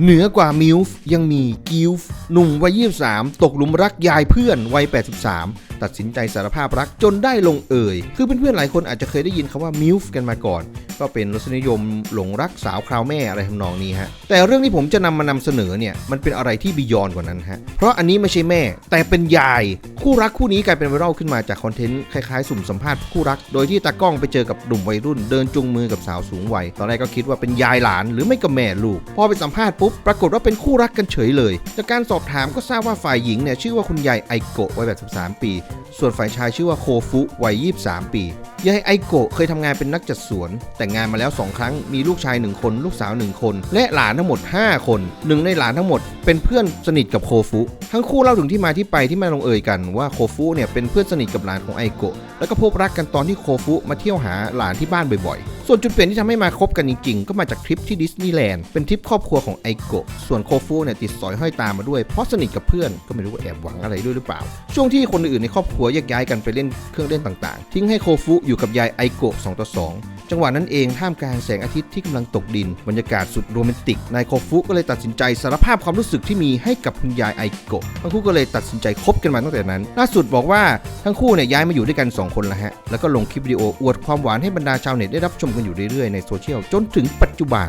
เหนือกว่ามิลฟ์ยังมีกิลฟ์หนุ่มวัย 23 ตกหลุมรักยายเพื่อนวัย 83 ตัดสินใจสารภาพรักจนได้ลงเอยคือเพื่อนๆหลายคนอาจจะเคยได้ยินคำว่ามิลฟ์กันมาก่อน ก็เป็นรสนิยมหลงรักสาวคราวแม่อะไรทำนองนี้ฮะแต่เรื่องที่ผมจะนำมานำเสนอเนี่ยมันเป็นอะไรที่บียอนกว่านั้นฮะเพราะอันนี้ไม่ใช่แม่ แต่เป็นยาย คู่รักคู่นี้กลายเป็นไวรัลขึ้นมาจากคอนเทนต์คล้ายๆสุ่มสัมภาษณ์คู่รัก โดยที่ตากล้องไปเจอกับหนุ่มวัยรุ่น เดินจูงมือกับสาวสูงวัยตอนแรกก็คิดว่าเป็นยายหลานหรือไม่ก็แม่ลูกพอไปสัมภาษณ์ปุ๊บปรากฏว่าเป็นคู่รักกันเฉยเลย จากการสอบถามก็ทราบว่าฝ่ายหญิงเนี่ยชื่อว่าคุณยายไอโกะวัย83ปี ส่วนฝ่ายชายชื่อว่าโคฟุวัย 23 ปียายไอโกะเคยทำงานเป็นนักจัดสวน แต่งงานมาแล้ว 2 ครั้งมีลูกชาย 1 คน ลูกสาว 1 คน และหลานทั้งหมด 5 คนหนึ่งในหลานทั้งหมดเป็นเพื่อนสนิทกับโคฟุ ทั้งคู่เล่าถึงที่มาที่ไปที่มาลงเอยกันว่าโคฟุเนี่ยเป็นเพื่อนสนิทกับหลานของไอโกะแล้วก็พบรักกันตอนที่โคฟุมาเที่ยวหาหลานที่บ้านบ่อยๆ ส่วนจุดเปลี่ยนที่ทำให้มาคบกันจริงๆ ก็มาจากทริปที่ดิสนีย์แลนด์เป็นทริปครอบครัวของไอโกะ ส่วนโคฟูเนี่ยติดสอยห้อยตามมาด้วยเพราะสนิทกับเพื่อนก็ไม่รู้ว่าแอบหวังอะไรด้วยหรือเปล่า ช่วงที่คนอื่นในครอบครัวแยกย้ายกันไปเล่นเครื่องเล่นต่างๆ ทิ้งให้โคฟูอยู่กับยายไอโกะ2ต่อ2 จังหวะนั้นเองท่ามกลางแสงอาทิตย์ที่กำลังตกดิน บรรยากาศสุดโรแมนติก นายโคฟุก็เลยตัดสินใจสารภาพความรู้สึกที่มีให้กับคุณยายไอโกะทั้งคู่ก็เลยตัดสินใจคบกันมาตั้งแต่นั้น ล่าสุดบอกว่าทั้งคู่เนี่ยย้ายมาอยู่ด้วยกัน 2 คนแล้วฮะ แล้วก็ลงคลิปวิดีโออวดความหวานให้บรรดาชาวเน็ตได้รับชมกันอยู่เรื่อยๆในโซเชียลจนถึงปัจจุบัน